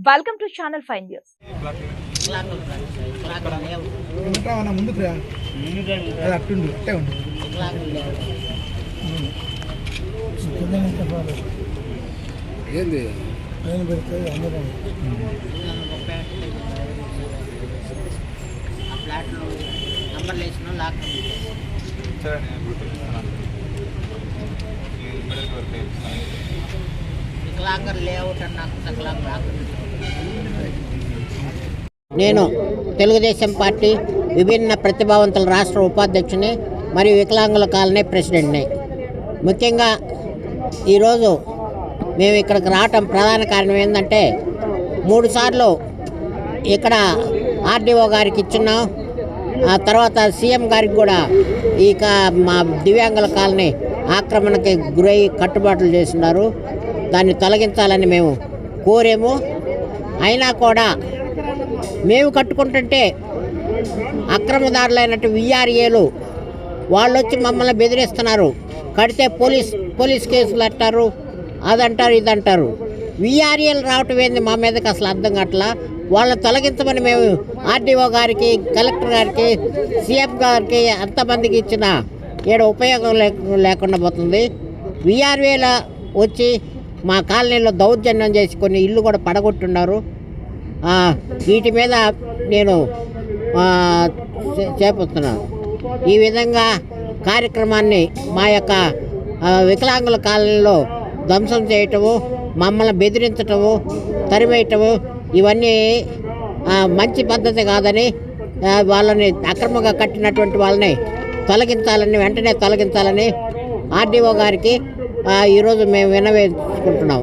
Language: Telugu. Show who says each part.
Speaker 1: Welcome to channel five news
Speaker 2: ఏంది?
Speaker 3: ఆ ఫ్లాట్లు నంబర్లు వేసిన లాక్ లేఅవుట్ అన్న నేను తెలుగుదేశం పార్టీ విభిన్న ప్రతిభావంతుల రాష్ట్ర ఉపాధ్యక్షుని మరియు వికలాంగుల కాలనీ ప్రెసిడెంట్ని. ముఖ్యంగా ఈరోజు మేము ఇక్కడికి రావటం ప్రధాన కారణం ఏంటంటే మూడు సార్లు ఇక్కడ ఆర్డీఓ గారికి ఇచ్చున్నాం. ఆ తర్వాత సీఎం గారికి కూడా ఈ మా దివ్యాంగుల కాలనీ ఆక్రమణకి గురై కట్టుబాట్లు చేస్తున్నారు. దాన్ని తొలగించాలని మేము కోరేము. అయినా కూడా మేము కట్టుకుంటుంటే అక్రమదారులైనట్టు విఆర్ఏలు వాళ్ళు వచ్చి మమ్మల్ని బెదిరిస్తున్నారు. కడితే పోలీస్ పోలీస్ కేసులు అంటారు అదంటారు ఇదంటారు. విఆర్ఏలు రావటం ఏంది మా మీదకి అసలు అర్థం కావట్లా? వాళ్ళని తొలగించమని మేము ఆర్డీఓ గారికి కలెక్టర్ గారికి సీఎం గారికి అంతమందికి ఇచ్చిన ఏడు ఉపయోగం లేకుండా పోతుంది. విఆర్ఏల వచ్చి మా కాలనీలో దౌర్జన్యం చేసి కొన్ని ఇల్లు కూడా పడగొట్టున్నారు. వీటి మీద నేను చే- చేపడుతున్నాను ఈ విధంగా కార్యక్రమాన్ని మా యొక్క వికలాంగుల కాలనీలో ధ్వంసం చేయటము మమ్మల్ని బెదిరించటము తరిమేయటము ఇవన్నీ మంచి పద్ధతి కాదని వాళ్ళని అక్రమంగా కట్టినటువంటి వాళ్ళని తొలగించాలని వెంటనే తొలగించాలని ఆర్డీఓ గారికి ఈరోజు మేము వినవేసుకుంటున్నాం